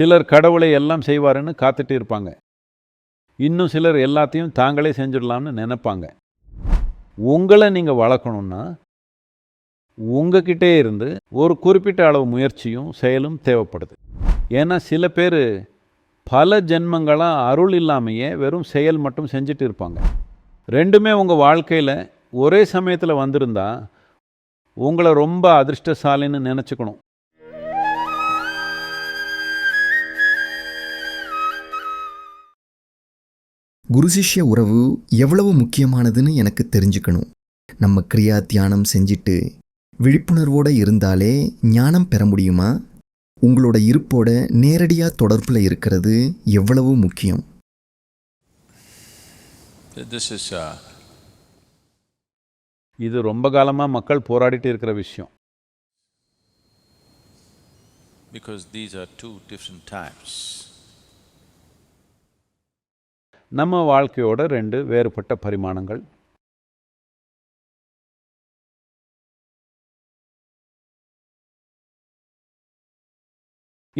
சிலர் கடவுளை எல்லாம் செய்வாருன்னு காத்துட்டு இருப்பாங்க. இன்னும் சிலர் எல்லாத்தையும் தாங்களே செஞ்சிடலாம்னு நினைப்பாங்க. உங்களை நீங்கள் வளர்க்கணுன்னா உங்ககிட்டே இருந்து ஒரு குறிப்பிட்ட அளவு முயற்சியும் செயலும் தேவைப்படுது. ஏன்னா சில பேர் பல ஜென்மங்களாக அருள் இல்லாமையே வெறும் செயல் மட்டும் செஞ்சுட்டு இருப்பாங்க. ரெண்டுமே உங்கள் வாழ்க்கையில் ஒரே சமயத்தில் வந்திருந்தா உங்களை ரொம்ப அதிர்ஷ்டசாலின்னு நினச்சிக்கணும். குருசிஷ்ய உறவு எவ்வளவு முக்கியமானதுன்னு எனக்கு தெரிஞ்சுக்கணும். நம்ம கிரியா தியானம் செஞ்சுட்டு விழிப்புணர்வோடு இருந்தாலே ஞானம் பெற முடியுமா? உங்களோட இருப்போட நேரடியாக தொடர்பில் இருக்கிறது எவ்வளவு முக்கியம்? Uh, இது ரொம்ப காலமாக மக்கள் போராடிட்டு இருக்கிற விஷயம். Because these are two different types. நம்ம வாழ்க்கையோட ரெண்டு வேறுபட்ட பரிமாணங்கள்.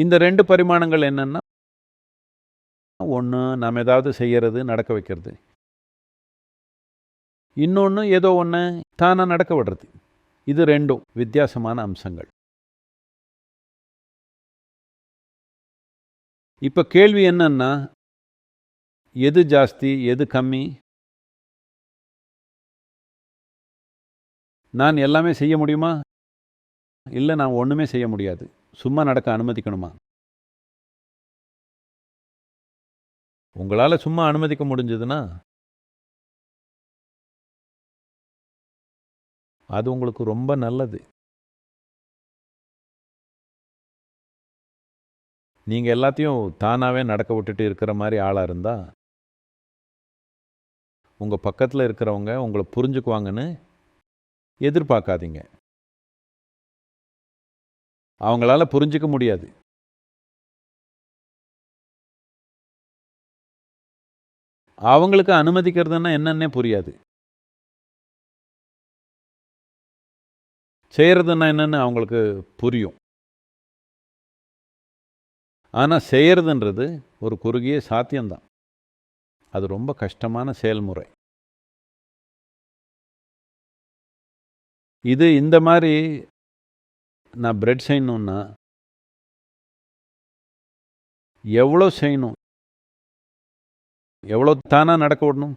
இந்த ரெண்டு பரிமாணங்கள் என்னென்னா ஒன்று நாம் ஏதாவது செய்கிறது நடக்க வைக்கிறது. இன்னொன்று ஏதோ ஒன்று தானாக நடக்க விடுறது. இது ரெண்டும் வித்தியாசமான அம்சங்கள். இப்போ கேள்வி என்னன்னா எது ஜாஸ்தி எது கம்மி? நான் எல்லாமே செய்ய முடியுமா? இல்லை நான் ஒன்றுமே செய்ய முடியாது. சும்மா நடக்க அனுமதிக்கணுமா? உங்களால் சும்மா அனுமதிக்க முடிஞ்சதுன்னா? அது உங்களுக்கு ரொம்ப நல்லது. நீங்கள் எல்லாத்தையும் தானாகவே நடக்க விட்டுட்டு இருக்கிற மாதிரி ஆளாக இருந்தால் உங்கள் பக்கத்தில் இருக்கிறவங்க உங்களை புரிஞ்சுக்குவாங்கன்னு எதிர்பார்க்காதீங்க. அவங்களால புரிஞ்சுக்க முடியாது. அவங்களுக்கு அனுமதிக்கிறதுன்னா என்னன்னே புரியாது. செய்கிறதுன்னா என்னன்னு அவங்களுக்கு புரியும். ஆனால் செய்கிறதுன்றது ஒரு குறுகிய சாத்தியம்தான். அது ரொம்ப கஷ்டமான செயல்முறை. இது இந்த மாதிரி நான் பிரெட் செய்யணுன்னா எவ்வளோ செய்யணும்? எவ்வளோ தானாக நடக்க விடணும்?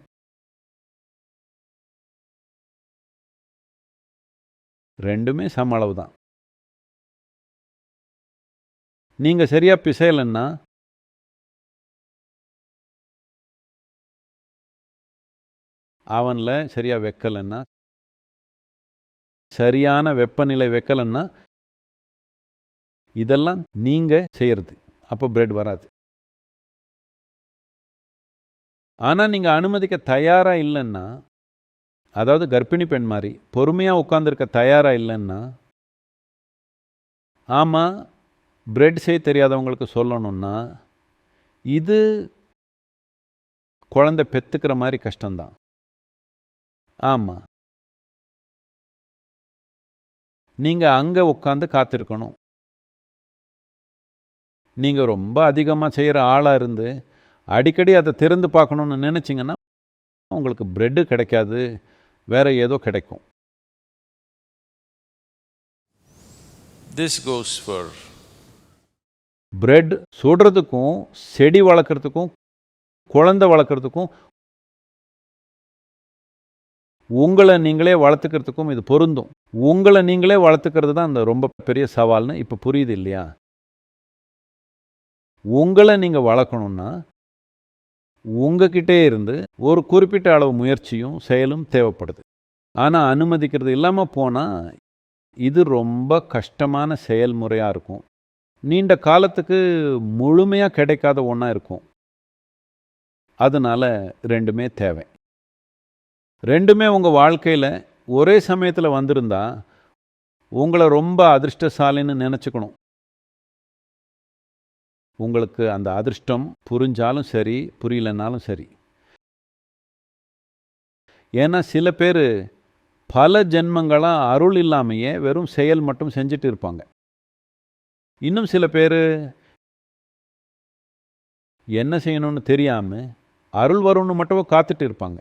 ரெண்டுமே சம அளவு தான். நீங்கள் சரியாக பிசையலைன்னா அவனில் சரியாக வைக்கலைன்னா சரியான வெப்பநிலை வைக்கலைன்னா இதெல்லாம் நீங்கள் செய்கிறது அப்போ பிரெட் வராது. ஆனால் நீங்கள் அனுமதிக்க தயாராக இல்லைன்னா அதாவது கர்ப்பிணி பெண் மாதிரி பொறுமையாக உட்காந்துருக்க தயாராக இல்லைன்னா ஆமாம் பிரெட் செய்ய தெரியாதவங்களுக்கு சொல்லணும்னா இது குழந்தை பெத்துக்கிற மாதிரி கஷ்டம்தான். ஆமாம் நீங்கள் அங்கே உட்காந்து காத்திருக்கணும். நீங்கள் ரொம்ப அதிகமாக செய்கிற ஆளாக இருந்து அடிக்கடி அதை திறந்து பார்க்கணுன்னு நினச்சிங்கன்னா உங்களுக்கு பிரெட்டு கிடைக்காது வேற ஏதோ கிடைக்கும். This goes for பிரெட் சுடுறதுக்கும் செடி வளர்க்குறதுக்கும் குழந்தை வளர்க்குறதுக்கும் உங்களை நீங்களே வளர்த்துக்கிறதுக்கும் இது பொருந்தும். உங்களை நீங்களே வளர்த்துக்கிறது தான் அந்த ரொம்ப பெரிய சவால்னு இப்போ புரியுது இல்லையா? உங்களை நீங்கள் வளர்க்கணுன்னா உங்ககிட்டே இருந்து ஒரு குறிப்பிட்ட அளவு முயற்சியும் செயலும் தேவைப்படுது. ஆனால் அனுமதிக்கிறது இல்லாமல் போனால் இது ரொம்ப கஷ்டமான செயல்முறையாக இருக்கும். நீண்ட காலத்துக்கு முழுமையாக கிடைக்காத ஒன்றா இருக்கும். அதனால் ரெண்டுமே தேவை. ரெண்டுமே உங்கள் வாழ்க்கையில் ஒரே சமயத்தில் வந்திருந்தா உங்களை ரொம்ப அதிர்ஷ்டசாலின்னு நினச்சிக்கணும். உங்களுக்கு அந்த அதிர்ஷ்டம் புரிஞ்சாலும் சரி புரியலனாலும் சரி. ஏன்னா சில பேர் பல ஜென்மங்களாக அருள் இல்லாமையே வெறும் செயல் மட்டும் செஞ்சுட்டு இருப்பாங்க. இன்னும் சில பேர் என்ன செய்யணும்னு தெரியாமல் அருள் வரும்னு மட்டும் காத்துட்டு இருப்பாங்க.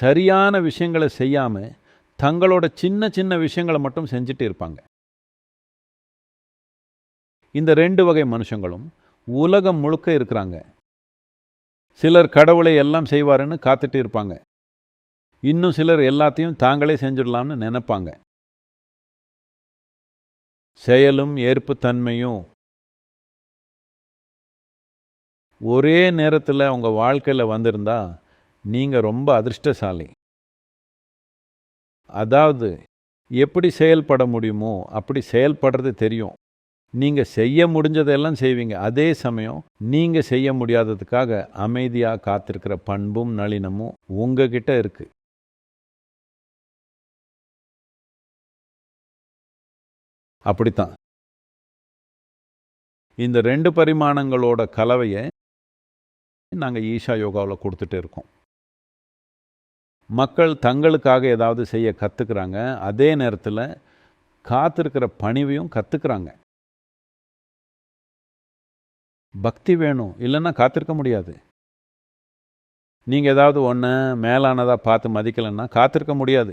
சரியான விஷயங்களை செய்யாமல் தங்களோட சின்ன சின்ன விஷயங்களை மட்டும் செஞ்சுட்டு இருப்பாங்க. இந்த ரெண்டு வகை மனுஷங்களும் உலகம் முழுக்க இருக்கிறாங்க. சிலர் கடவுளை எல்லாம் செய்வாருன்னு காத்துட்டு இருப்பாங்க. இன்னும் சிலர் எல்லாத்தையும் தாங்களே செஞ்சிடலாம்னு நினைப்பாங்க. செயலும் ஏற்புத்தன்மையும் ஒரே நேரத்தில் உங்கள் வாழ்க்கையில் வந்திருந்தா நீங்கள் ரொம்ப அதிர்ஷ்டசாலி. அதாவது எப்படி செயல்பட முடியுமோ அப்படி செயல்படுறது தெரியும். நீங்கள் செய்ய முடிஞ்சதெல்லாம் செய்வீங்க. அதே சமயம் நீங்கள் செய்ய முடியாததுக்காக அமைதியாக காத்திருக்கிற பண்பும் நளினமும் உங்ககிட்ட இருக்கு. அப்படித்தான். இந்த ரெண்டு பரிமாணங்களோட கலவையை நாங்கள் ஈஷா யோகாவில் கொடுத்துட்டு இருக்கோம். மக்கள் தங்களுக்காக ஏதாவது செய்ய கற்றுக்குறாங்க அதே நேரத்தில் காத்திருக்கிற பணிவையும் கற்றுக்குறாங்க பக்தி வேணும் இல்லைன்னா காத்திருக்க முடியாது. நீங்கள் ஏதாவது ஒன்று மேலானதாக பார்த்து மதிக்கலைன்னா காத்திருக்க முடியாது.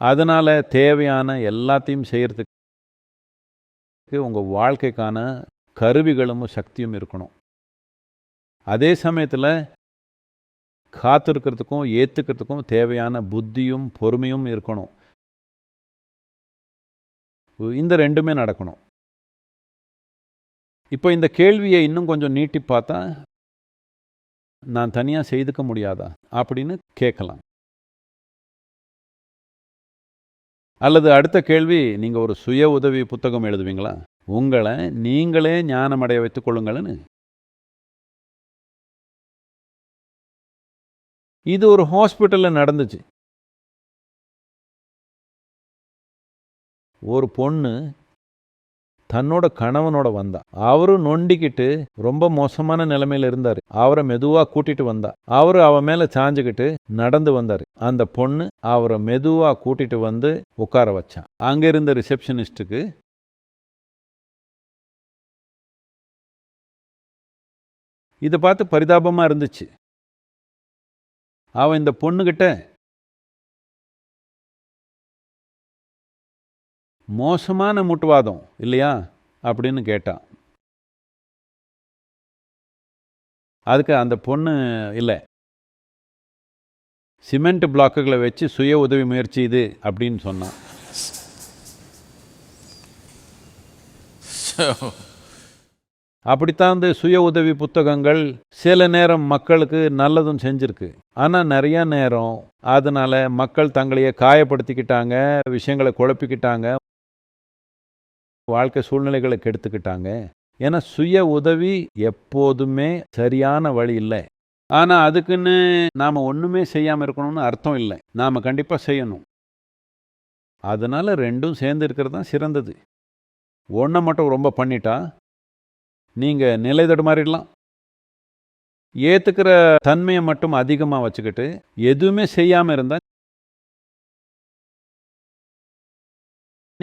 அதனால் தேவையான எல்லாத்தையும் செய்கிறதுக்கு உங்கள் வாழ்க்கைக்கான கருவிகளும் சக்தியும் இருக்கணும். அதே சமயத்தில் காத்திருக்கிறதுக்கும் ஏற்றுக்கிறதுக்கும் தேவையான புத்தியும் பொறுமையும் இருக்கணும். இந்த ரெண்டுமே நடக்கணும். இப்போ இந்த கேள்வியை இன்னும் கொஞ்சம் நீட்டி பார்த்தா நான் தனியாக செய்துக்க முடியாதா அப்படின்னு கேட்கலாம். அல்லது அடுத்த கேள்வி நீங்கள் ஒரு சுய உதவி புத்தகம் எழுதுவீங்களா? உங்களை நீங்களே ஞானமடைய வைத்துக் கொள்ளுங்கள்னு இது ஒரு ஹாஸ்பிட்டலில் நடந்துச்சு. ஒரு பொண்ணு தன்னோட கணவனோட வந்தா. அவரும் நொண்டிக்கிட்டு ரொம்ப மோசமான நிலைமையில இருந்தார். அவரை மெதுவாக கூட்டிட்டு வந்தா. அவரு அவ மேல சாஞ்சுக்கிட்டு நடந்து வந்தார். அந்த பொண்ணு அவரை மெதுவாக கூட்டிட்டு வந்து உட்கார வச்சான் அங்கே இருந்த ரிசப்ஷனிஸ்ட்டுக்கு இதை பார்த்து பரிதாபமா இருந்துச்சு. அவன் இந்த பொண்ணுக்கிட்ட மோசமான முட்டுவாதம் இல்லையா? அப்படின்னு கேட்டான். அதுக்கு அந்த பொண்ணு இல்லை சிமெண்ட் பிளாக்குகளை வச்சு சுய உதவி முயற்சி இது அப்படின்னு சொன்னான். அப்படித்தான் இந்த சுய உதவி புத்தகங்கள் சில நேரம் மக்களுக்கு நல்லதும் செஞ்சிருக்கு. ஆனால் நிறையா நேரம் அதனால் மக்கள் தங்களையே காயப்படுத்திக்கிட்டாங்க விஷயங்களை குழப்பிக்கிட்டாங்க வாழ்க்கை சூழ்நிலைகளை கெடுத்துக்கிட்டாங்க. ஏன்னா சுய உதவி எப்போதுமே சரியான வழி இல்லை. ஆனால் அதுக்குன்னு நாம் ஒன்றுமே செய்யாமல் இருக்கணும்னு அர்த்தம் இல்லை. நாம் கண்டிப்பாக செய்யணும். அதனால் ரெண்டும் சேர்ந்து இருக்கிறது தான் சிறந்தது. ஒன்றை மட்டும் ரொம்ப பண்ணிட்டா நீங்கள் நிலை தடுமாறிடலாம். ஏற்றுக்கிற தன்மையை மட்டும் அதிகமாக வச்சுக்கிட்டு எதுவுமே செய்யாமல் இருந்தால்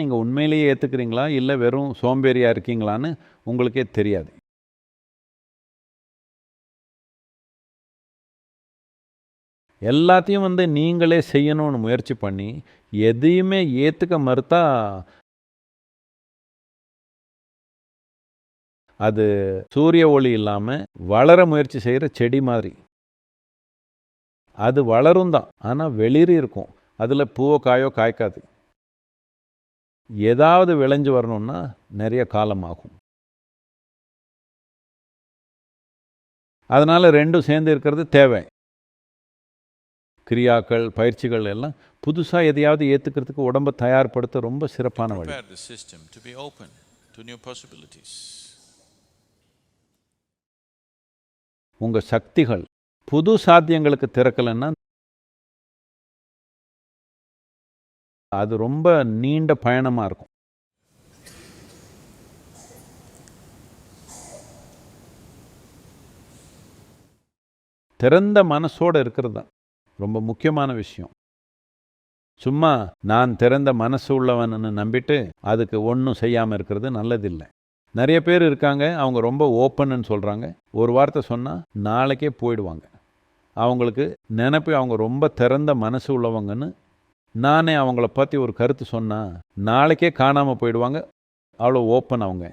நீங்கள் உண்மையிலேயே ஏற்றுக்கிறீங்களா இல்லை வெறும் சோம்பேறியாக இருக்கீங்களான்னு உங்களுக்கே தெரியாது. எல்லாத்தையும் வந்து நீங்களே செய்யணும்னு முயற்சி பண்ணி எதையுமே ஏற்றுக்க மறுத்தா அது சூரிய ஒளி இல்லாமல் வளர முயற்சி செய்கிற செடி மாதிரி. அது வளரும் தான் ஆனால் வெளிரி இருக்கும். அதில் பூவோ காயோ காய்க்காது. ஏதாவது விளைஞ்சு வரணும்னா நிறைய காலம் ஆகும். அதனால் ரெண்டும் சேர்ந்து இருக்கிறது தேவை. கிரியாக்கள் பயிற்சிகள் எல்லாம் புதுசாக எதையாவது ஏற்றுக்கிறதுக்கு உடம்பை தயார்படுத்த ரொம்ப சிறப்பான வழி. உங்கள் சக்திகள் புது சாத்தியங்களுக்கு திறக்கலைன்னா அது ரொம்ப நீண்ட பயணமாக இருக்கும். திறந்த மனசோட இருக்கிறது தான் ரொம்ப முக்கியமான விஷயம். சும்மா நான் திறந்த மனசு உள்ளவன்னு நம்பிட்டு அதுக்கு ஒன்றும் செய்யாமல் இருக்கிறது நல்லதில்லை. நிறைய பேர் இருக்காங்க அவங்க ரொம்ப ஓப்பன்னு சொல்கிறாங்க ஒரு வார்த்தை சொன்னால் நாளைக்கே போயிடுவாங்க. அவங்களுக்கு நினப்பி அவங்க ரொம்ப திறந்த மனசு உள்ளவங்கன்னு நானே அவங்கள பற்றி ஒரு கருத்து சொன்னால் நாளைக்கே காணாமல் போயிடுவாங்க. அவ்வளோ ஓப்பன் அவங்க.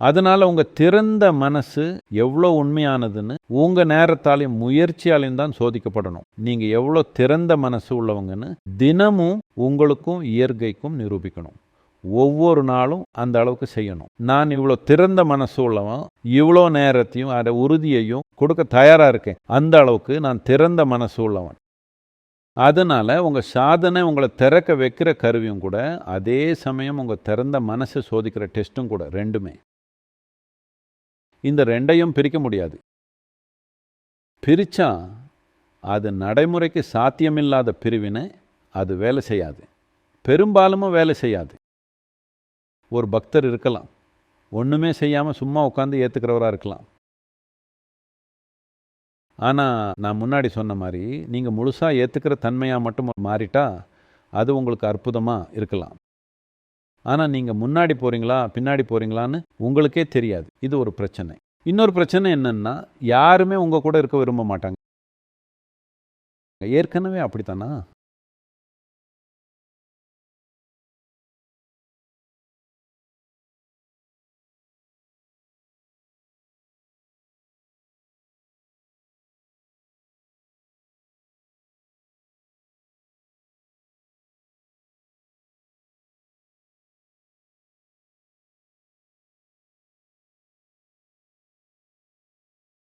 அதனால் உங்கள் திறந்த மனசு எவ்வளோ உண்மையானதுன்னு உங்கள் நேரத்தாலையும் முயற்சியாலையும் தான் சோதிக்கப்படணும். நீங்கள் எவ்வளோ திறந்த மனசு உள்ளவங்கன்னு தினமும் உங்களுக்கும் இயற்கைக்கும் நிரூபிக்கணும். ஒவ்வொரு நாளும் அந்த அளவுக்கு செய்யணும். நான் இவ்வளோ திறந்த மனசு உள்ளவன் இவ்வளோ நேரத்தையும் அதை உறுதியையும் கொடுக்க தயாராக இருக்கேன். அந்த அளவுக்கு நான் திறந்த மனசு உள்ளவன் அதனால் உங்கள் சாதனை உங்களை திறக்க வைக்கிற கருவியும் கூட அதே சமயம் உங்கள் திறந்த மனசை சோதிக்கிற டெஸ்ட்டும் கூட ரெண்டுமே. இந்த ரெண்டையும் பிரிக்க முடியாது. பிரித்தா அது நடைமுறைக்கு சாத்தியமில்லாத பிரிவினை அது வேலை செய்யாது. பெரும்பாலும் வேலை செய்யாது. ஒரு பக்தர் இருக்கலாம். ஒன்றுமே செய்யாமல் சும்மா உட்காந்து ஏற்றுக்கிறவராக இருக்கலாம். ஆனால் நான் முன்னாடி சொன்ன மாதிரி நீங்கள் முழுசாக ஏற்றுக்கிற தன்மையாக மட்டும் மாறிட்டா அது உங்களுக்கு அற்புதமாக இருக்கலாம். ஆனால் நீங்கள் முன்னாடி போகிறீங்களா பின்னாடி போகிறீங்களான்னு உங்களுக்கே தெரியாது. இது ஒரு பிரச்சனை. இன்னொரு பிரச்சனை என்னென்னா யாருமே உங்கள் கூட இருக்க விரும்ப மாட்டாங்க. ஏற்கனவே அப்படித்தானா?